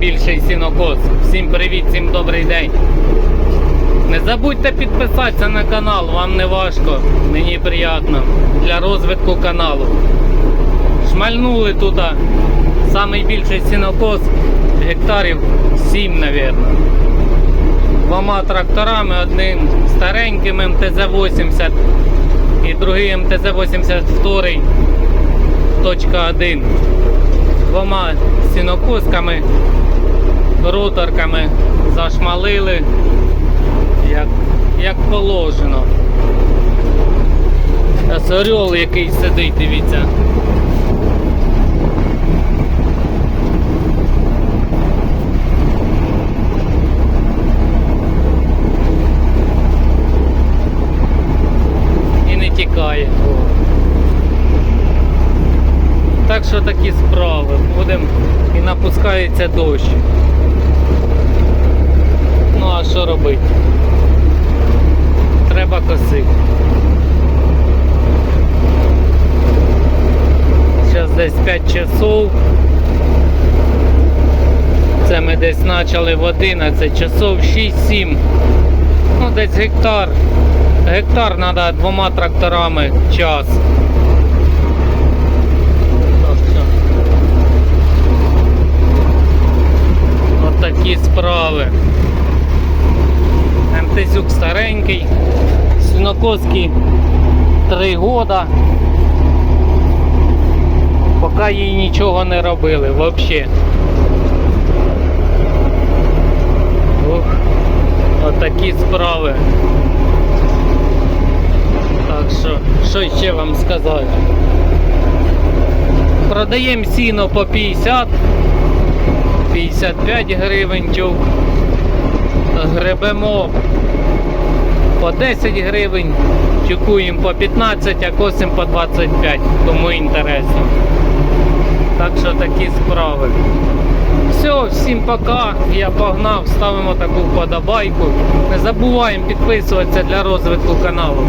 найбільший сінокос. Всім привіт, всім добрий день. Не забудьте підписатися на канал, вам не важко, мені приємно для розвитку каналу. Шмальнули туди найбільший сінокос гектарів 7, мабуть. Двома тракторами, одним стареньким МТЗ-80 і другий МТЗ-82 точка 1 двома сінокосками, роторками зашмалили, як, як положено. Ось орел який сидить, дивіться. І не тікає. Так що такі справи. Будемо і напускається дощ. Ну а що робити? Треба косити. Зараз десь 5 часов. Це ми десь почали в 11 часов 6-7. Ну десь гектар. Гектар треба двома тракторами час. Так що. От такі справи. МТЗюк старенький, Сінокоський 3 года. Поки їй нічого не робили взагалі. Ох, от такі справи. Так що, що ще вам сказати? Продаємо сіно по 50, 55 гривень. Гребемо по 10 гривень, тюкуємо по 15, а косимо по 25, кому інтересно. Так що такі справи. Все, всім пока. Я погнав, ставимо таку вподобайку. Не забуваємо підписуватися для розвитку каналу.